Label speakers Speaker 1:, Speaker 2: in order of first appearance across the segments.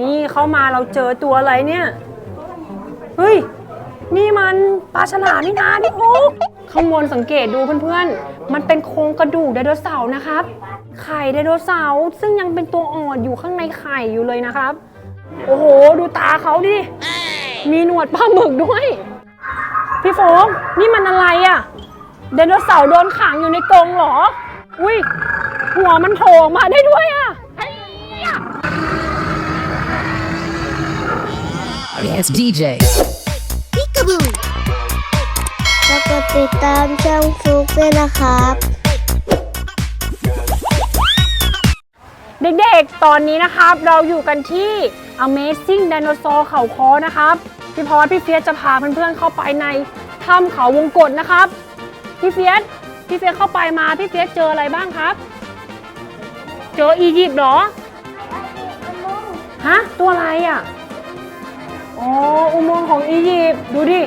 Speaker 1: นี่เข้ามาเราเจอตัวอะไรเนี่ย เฮ้ย นี่มันปลาฉลามนี่นะพี่ฟุกข้างบนสังเกตดูเพื่อนๆ มันเป็นโครงกระดูกไดโนเสาร์นะครับ ไข่ไดโนเสาร์ซึ่งยังเป็นตัวอ่อนอยู่ข้างในไข่อยู่เลยนะครับ โอ้โห ดูตาเขาดิ มีหนวดปลาหมึกด้วย พี่โฟกนี่มันอะไรอะไดโนเสาร์โดนขังอยู่ในกรงเหรอ อุ้ยหัวมันโผล่มาได้ด้วยอะ
Speaker 2: Yes, DJ.
Speaker 3: แล้วก็ติดตามช่องฟลุกด้วยนะครับ
Speaker 1: เด็กๆ ตอนนี้นะครับเราอยู่กันที่ Amazing Dinosaur เขาคอนะครับ พี่พอสพี่เฟียสจะพาเพื่อนๆเข้าไปในถ้ำเขาวงกตนะครับ พี่เฟียสพี่เฟียสเข้าไปมาพี่เฟียสเจออะไรบ้างครับ เจออียิปต์เหรอ ฮะ ตัวอะไรอะ อ๋ออุโมงค์ของอียิปต์ดูดิ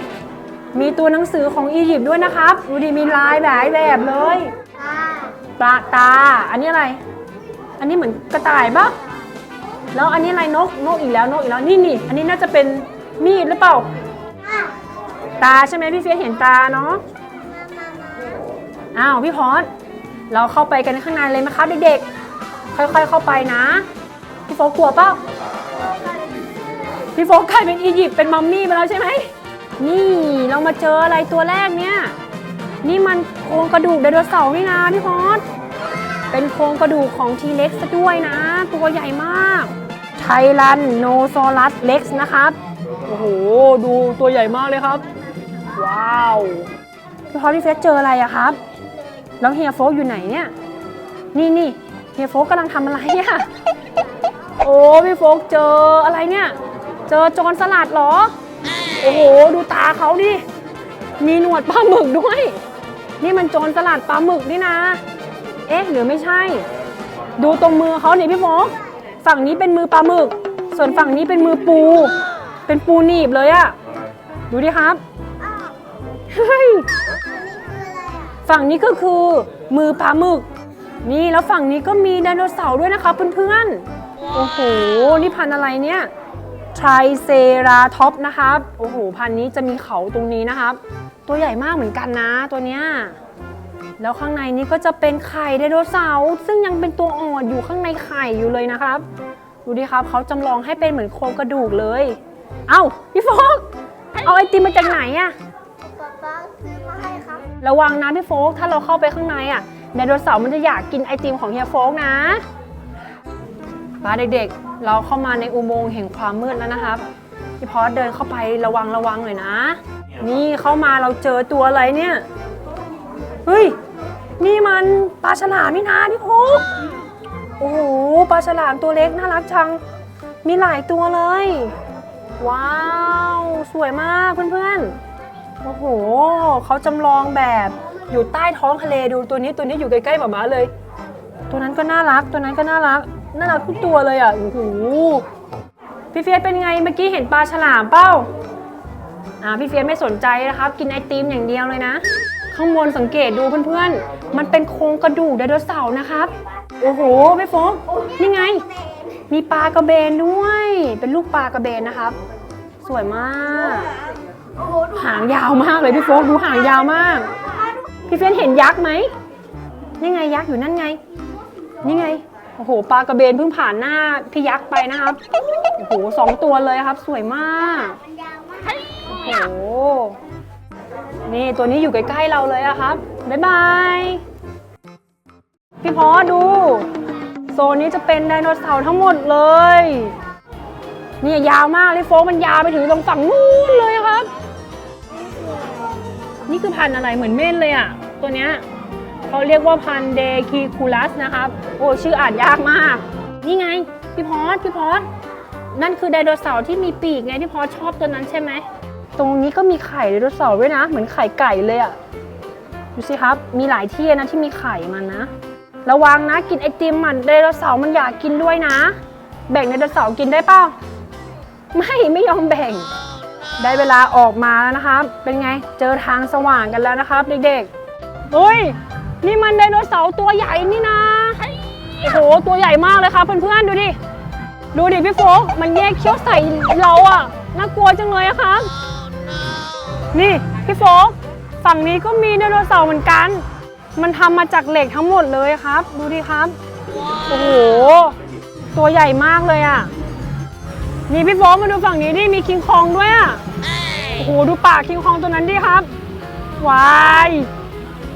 Speaker 1: มีตัวหนังสือของอียิปต์ด้วยนะครับ ดูดิมีลายหลายแบบเลยปลาตา อันนี้อะไร อันนี้เหมือนกระต่ายปะแล้วอันนี้อะไรนกนกอีกแล้วนกอีกแล้วนี่นี่อันนี้น่าจะเป็นมีดหรือเปล่า ตาใช่ไหมพี่เฟียสเห็นตาเนาะอ้าวพี่พอสเราเข้าไปกันข้างในเลยไหมครับเด็กๆค่อยๆเข้าไปนะพี่โฟกกลัวเปล่า พี่โฟกกลายเป็นอียิปต์เป็นมัมมี่ไปแล้วใช่ไหม นี่เรามาเจออะไรตัวแรกเนี่ย นี่มันโครงกระดูกไดโนเสาร์นี่นะพี่พอสเป็นโครงกระดูกของทีเล็กซ์ด้วยนะ ตัวใหญ่มากไทรันโนซอรัสเล็กซ์นะครับ โอ้โห ดูตัวใหญ่มากเลยครับ ว้าวพี่พอพี่เฟสเจออะไรอะครับ แล้วเฮียโฟกอยู่ไหนเนี่ย นี่นี่เฮียโฟกกำลังทำอะไรอะโอ้พี่โฟกเจออะไรเนี่ย เจอโจรสลัดเหรอ โอ้โห ดูตาเขาดิมีหนวดปลาหมึกด้วย นี่มันโจรสลัดปลาหมึกนี่นะ เอ๊ะ หรือไม่ใช่ ดูตรงมือเขาเนี่ยพี่โฟกฝั่งนี้เป็นมือปลาหมึก ส่วนฝั่งนี้เป็นมือปู เป็นปูหนีบเลยอะดูดิครับเฮ้ยฝั่งนี้ก็คือมือปลาหมึก นี่แล้วฝั่งนี้ก็มีไดโนเสาร์ด้วยนะคะเพื่อนๆ โอ้โห นี่พันอะไรเนี่ย ไทรเซราท็อปนะครับ โอ้โห พันธุ์นี้จะมีเขาตรงนี้นะครับ ตัวใหญ่มากเหมือนกันนะตัวเนี้ย แล้วข้างในนี้ก็จะเป็นไข่ไดโนเสาร์ซึ่งยังเป็นตัวอ่อนอยู่ข้างในไข่อยู่เลยนะครับ ดูดิครับเขาจำลองให้เป็นเหมือนโครงกระดูกเลย เอ้าพี่โฟกเอาไอติมมาจากไหนอะ
Speaker 3: ป๊าป๊าซื้อมาให้ครับ
Speaker 1: ระวังนะพี่โฟกถ้าเราเข้าไปข้างในอะไดโนเสาร์มันจะอยากกินไอติมของเฮียโฟกนะป้าเด็กๆ เราเข้ามาในอุโมงค์แห่งความมืดแล้วนะครับพี่พอสเดินเข้าไประวังระวังหน่อยนะ นี่เข้ามาเราเจอตัวอะไรเนี่ยเฮ้ยนี่มันปลาฉลามนี่นะพี่พุกโอ้โหปลาฉลามตัวเล็กน่ารักจัง มีหลายตัวเลย ว้าว สวยมากเพื่อนๆโอ้โหเขาจำลองแบบอยู่ใต้ท้องทะเลดูตัวนี้ตัวนี้อยู่ใกล้ๆหมาม้าเลย ตัวนั้นก็น่ารักตัวนั้นก็น่ารัก น่ารักทุกตัวเลยอะโอ้โหพี่เฟียสเป็นไงเมื่อกี้เห็นปลาฉลามเป้าอ่าพี่เฟียสไม่สนใจนะครับ กินไอติมอย่างเดียวเลยนะ ข้างบนสังเกตดูเพื่อนๆ มันเป็นโครงกระดูกไดโนเสาร์นะครับ โอ้โหพี่โฟกนี่ไง มีปลากระเบนด้วย เป็นลูกปลากระเบนนะครับ สวยมากหางยาวมากเลยพี่โฟกดูหางยาวมาก พี่เฟียสเห็นยักษ์ไหมนี่ไงยักษ์อยู่นั่นไง นี่ไง โอ้โหปลากระเบนเพิ่งผ่านหน้าพี่ยักษ์ไปนะครับ โอ้โหสองตัวเลยครับ สวยมากโอ้โห นี่ตัวนี้อยู่ใกล้ๆเราเลยอะครับ บ๊ายบาย พี่พอดู โซนนี้จะเป็นไดโนเสาร์ทั้งหมดเลยนี่ยาวมากเลยโฟกมันยาวไปถึงตรงฝั่งนู้นเลยครับ นี่คือพันธุ์อะไรเหมือนเม่นเลยอะตัวเนี้ย เขาเรียกว่าพันเดคิคูลัสนะครับ โอ้ชื่ออ่านยากมาก นี่ไง พี่พอสพี่พอสนั่นคือไดโนเสาร์ที่มีปีกไงพี่พอสชอบตัวนั้นใช่ไหม ตรงนี้ก็มีไข่ไดโนเสาร์ด้วยนะ เหมือนไข่ไก่เลยอะดูสิครับ มีหลายที่นะที่มีไข่มันนะ ระวังนะกินไอติมมันไดโนเสาร์มันอยากกินด้วยนะ แบ่งไดโนเสาร์กินได้เปล่าไม่ไม่ยอมแบ่ง ได้เวลาออกมาแล้วนะครับ เป็นไงเจอทางสว่างกันแล้วนะครับ เด็กๆเฮ้ย นี่มันไดโนเสาร์ตัวใหญ่นี่นะโอ้โหตัวใหญ่มากเลยครับเพื่อนๆดูดิ ดูดิพี่โฟกมันแยกเขี้ยวใส่เราอะน่ากลัวจังเลยอะครับนี่พี่โฟกฝั่งนี้ก็มีไดโนเสาร์เหมือนกัน มันทำมาจากเหล็กทั้งหมดเลยครับ ดูดิครับ โอ้โห ตัวใหญ่มากเลยอะนี่พี่โฟกมาดูฝั่งนี้ดิมีคิงคองด้วยอะโอ้โหดูปากคิงคองตัวนั้นดิครับวาย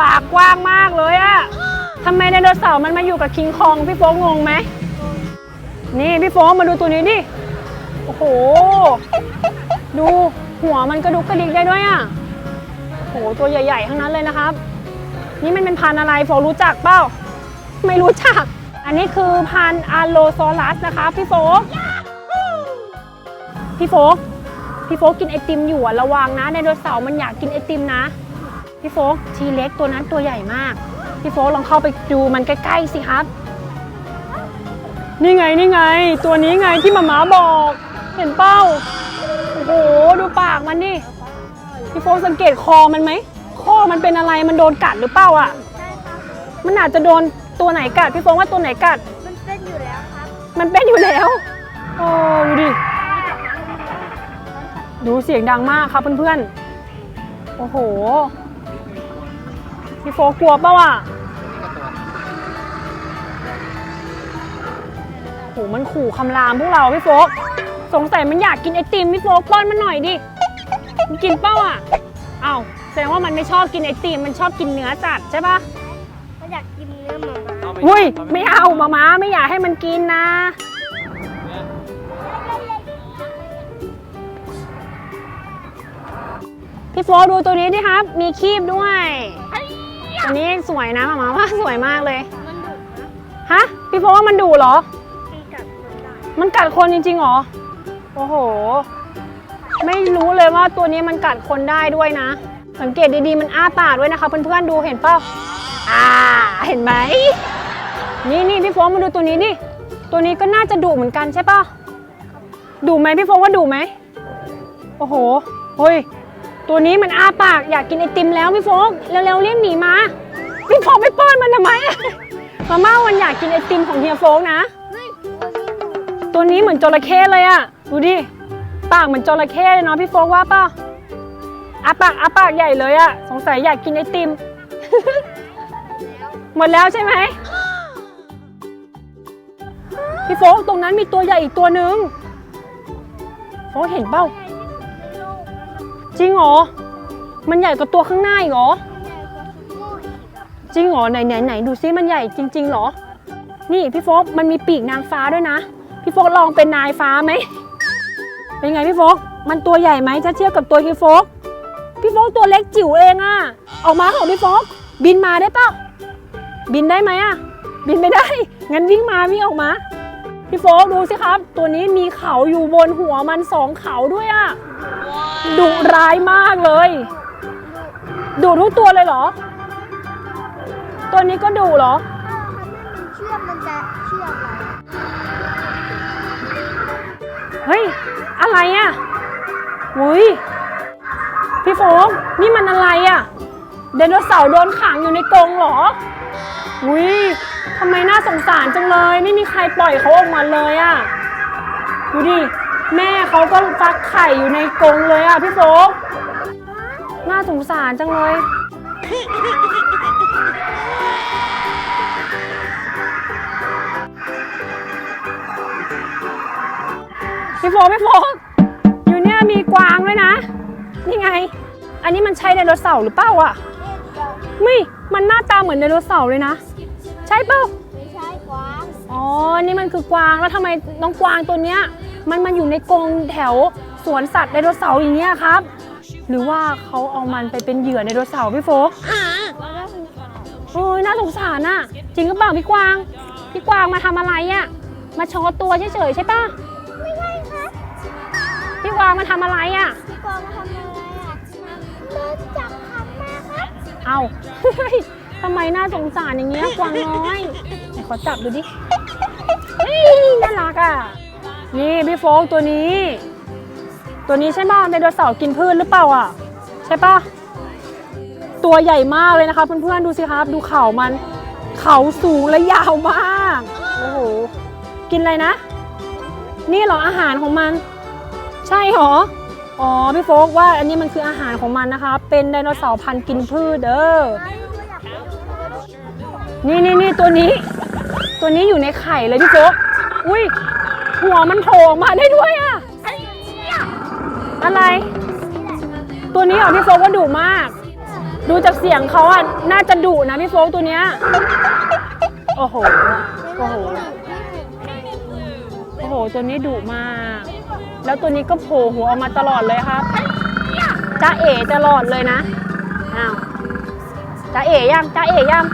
Speaker 1: ปากกว้างมากเลยอะทำไมไดโนเสาร์มันมาอยู่กับคิงคองพี่โฟกงงไหม นี่พี่โฟกมาดูตัวนี้ดิ โอ้โห ดูหัวมันกระดุกกระดิกได้ด้วยอะโอ้โหตัวใหญ่ ๆ ทั้งนั้นเลยนะครับ นี่มันเป็นพันธุ์อะไรโฟรู้จักเปล่า ไม่รู้จัก อันนี้คือพันธุ์อาโลซอรัสนะคะพี่โฟกพี่โฟกพี่โฟกกินไอติมอยู่อะระวังนะไดโนเสาร์มันอยากกินไอติมนะ พี่โฟกทีเล็กตัวนั้นตัวใหญ่มาก พี่โฟกลองเข้าไปดูมันใกล้ๆสิครับ นี่ไงนี่ไง ตัวนี้ไงที่มาม่าบอก เห็นเป้าโอ้โหดูปากมันดิพี่โฟกสังเกตคอมันไหมคอมันเป็นอะไรมันโดนกัดหรือเปล่าอะ
Speaker 3: ใช่ครับ
Speaker 1: มันอาจจะโดนตัวไหนกัดพี่โฟกว่าตัวไหนกัด
Speaker 3: มันเป็นอยู่แล้วครับ
Speaker 1: มันเป็นอยู่แล้วโอ้ดูดิดูเสียงดังมากครับเพื่อนๆ โอ้โห พี่โฟกกลัวเปล่าอะโหมันขู่คำรามพวกเราพี่โฟกสงสัยมันอยากกินไอติมพี่โฟกป้อนมันหน่อยดิมันกินเปล่าอะอ้าวแสดงว่ามันไม่ชอบกินไอติมมันชอบกินเนื้อสัตว์ใช่ปะ
Speaker 3: มันอยากกินเนื้อหมาม่า
Speaker 1: อุ้ยไม่เอามาม้าไม่อยากให้มันกินนะ พี่โฟกดูตัวนี้ดิครับ มีคีบด้วย ตัวนี้สวยนะมาม้าว่าสวยมากเลย
Speaker 3: มันดุนะ
Speaker 1: ฮะพี่โฟกว่ามันดุเหรอ
Speaker 3: มันกัดคนได้
Speaker 1: มันกัดคนจริงๆเหรอโอ้โห ไม่รู้เลยว่าตัวนี้มันกัดคนได้ด้วยนะ สังเกตดีๆมันอ้าปากด้วยนะคะเพื่อนๆดูเห็นเปล่าอ่าเห็นไหมนี่นี่พี่โฟกมาดูตัวนี้ดิตัวนี้ก็น่าจะดุเหมือนกันใช่ป่ะดุไหมพี่โฟกว่าดุไหมโอ้โหเฮ้ย ตัวนี้มันอ้าปากอยากกินไอติมแล้วพี่โฟกเร็วๆเรียกหนีมาพี่โฟกไปป้อนมันทำไมมาม่ามันอยากกินไอติมของเฮียโฟกนะ ตัวนี้เหมือนจระเข้เลยอะดูดิปากเหมือนจระเข้เลยเนาะพี่โฟกว่าป่ะอาปากอาปากใหญ่เลยอะสงสัยอยากกินไอติม หมดแล้วใช่ไหมพี่โฟกตรงนั้นมีตัวใหญ่อีกตัวหนึ่งโฟกเห็นเปล่า จริงเหรอ มันใหญ่กว่าตัวข้างหน้าอีกเหรอ จริงเหรอไหนไหนไหนดูซิมันใหญ่จริงๆเหรอ นี่พี่โฟกมันมีปีกนางฟ้าด้วยนะ พี่โฟกลองเป็นนายฟ้าไหม เป็นไงพี่โฟกมันตัวใหญ่ไหมถ้าเทียบกับตัวพี่โฟกพี่โฟกตัวเล็กจิ๋วเองอะออกมาของพี่โฟกบินมาได้ปล่าบินได้ไหมอะบินไม่ได้ งั้นวิ่งมาวิ่งออกมา พี่โฟกดูสิครับ ตัวนี้มีเขาอยู่บนหัวมันสองเขาด้วยอะ ดุร้ายมากเลยดุทุกตัวเลยเหรอ ตัวนี้ก็ดุเหรอ
Speaker 3: เชื่อมมันจะเชื่อมเรา
Speaker 1: เฮ้ยอะไรอะ่ะหุยพี่โฟกนี่มันอะไรอะ่ะไดโนเสาร์โดนขังอยู่ในกรงเหรอหุยทำไมน่าสงสารจังเลย ไม่มีใครปล่อยเขาออกมาเลยอะ่ะดูดิ แม่เขาก็ฟักไข่อยู่ในกรงเลยอะพี่โฟกน่าสงสารจังเลยพี่โฟกพี่โฟกอยู่เนี่ยมีกวางด้วยนะ นี่ไง อันนี้มันใช่ไดโนเสาร์หรือเปล่าอะไม่มันหน้าตาเหมือนไดโนเสาร์เลยนะ ใช่เปล่า นี่มันคือกวาง แล้วทำไมน้องกวางตัวเนี้ย มันมาอยู่ในกรงแถวสวนสัตว์ไดโนเสาร์อย่างเงี้ยครับ หรือว่าเขาเอามันไปเป็นเหยื่อไดโนเสาร์พี่โฟกโอ้ยน่าสงสารน่ะ จริงหรือเปล่าพี่กวาง พี่กวางมาทำอะไรอะมาโชว์ตัวเฉยๆใช่ปะ
Speaker 3: ไม่ใช่ครับ
Speaker 1: พี่กวางมาทำอะไรอะ
Speaker 3: พี่กวางมาทำอะไรอะโดนจับขังมาครับ
Speaker 1: เอาเฮ้ยทำไมน่าสงสารอย่างเงี้ยกวางน้อยไหนขอจับดูดิเฮ้ยน่า รักอะ นี่พี่โฟกตัวนี้ ตัวนี้ใช่ป่ะไดโนเสาร์กินพืชหรือเปล่าอะ ใช่ป่ะ ตัวใหญ่มากเลยนะคะเพื่อนๆดูสิครับดูเข่ามัน เขาสูงและยาวมาก โอ้โห กินอะไรนะ นี่เหรออาหารของมัน ใช่เหรอ อ๋อพี่โฟกว่าอันนี้มันคืออาหารของมันนะคะ เป็นไดโนเสาร์พันธุ์กินพืชเด้อนี่นี่นี่ตัวนี้ ตัวนี้อยู่ในไข่เลยพี่โฟก อุ้ยหัวมันโผล่ออกมาได้ด้วยอะอะไร ตัวนี้เหรอพี่โฟกว่าดุมาก ดูจากเสียงเขาอะน่าจะดุนะพี่โฟกตัวเนี้ยโอ้โหโอ้โหโอ้โห ตัวนี้ดุมาก แล้วตัวนี้ก็โผล่หัวออกมาตลอดเลยครับจ้าเอ๋ตลอดเลยนะอ้าวจ้าเอ๋ยังจ้าเอ๋ยัง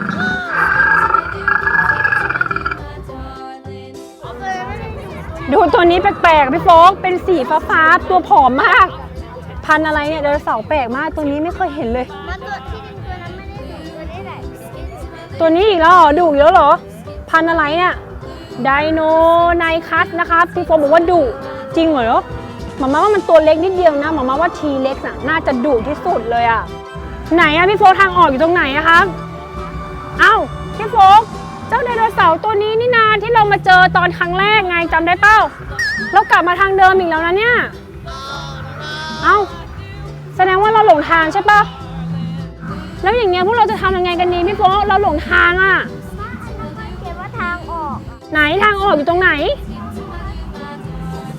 Speaker 1: ดูตัวนี้แปลกๆพี่โฟกเป็นสีฟ้าๆตัวผอมมาก พันอะไรเนี่ยไดโนเสาร์แปลกมากตัวนี้ไม่เคยเห็นเลย
Speaker 3: มาตัวที่ดินตัวนั้นไม่ได้ถึงตัวนี้แหละ
Speaker 1: ตัวนี้อีกแล้วเหรอดุอีกแล้วเหรอ พันอะไรเนี่ยไดโนไนคัสนะคะพี่โฟบอกว่าดุจริงเหรอหมามาว่ามันตัวเล็กนิดเดียวนะหมามาว่าทีเล็กน่ะน่าจะดุที่สุดเลยอะไหนอะพี่โฟทางออกอยู่ตรงไหนอะครับเอ้าพี่โฟก เจ้าไดโนเสาร์ตัวนี้นี่นาที่เรามาเจอตอนครั้งแรกไงจำได้เป้าเรากลับมาทางเดิมอีกแล้วนะเนี่ย เอ้า แสดงว่าเราหลงทางใช่ปะแล้วอย่างเงี้ยพวกเราจะทำยังไงกันดีพี่โฟกเราหลงทางอะ
Speaker 3: เขียนว่าทางออก
Speaker 1: ไหนทางออกอยู่ตรงไหน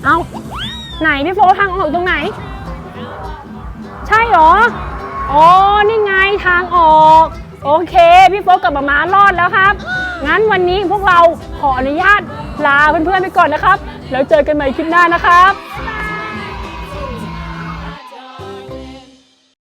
Speaker 1: เอาไหนพี่โฟกทางออกอยู่ตรงไหน ใช่เหรอ อ๋อ นี่ไงทางออก โอเค พี่โฟกกับหมามารอดแล้วครับ งั้นวันนี้พวกเราขออนุญาตลาเพื่อนๆไปก่อนนะครับ แล้วเจอกันใหม่คลิปหน้านะครับ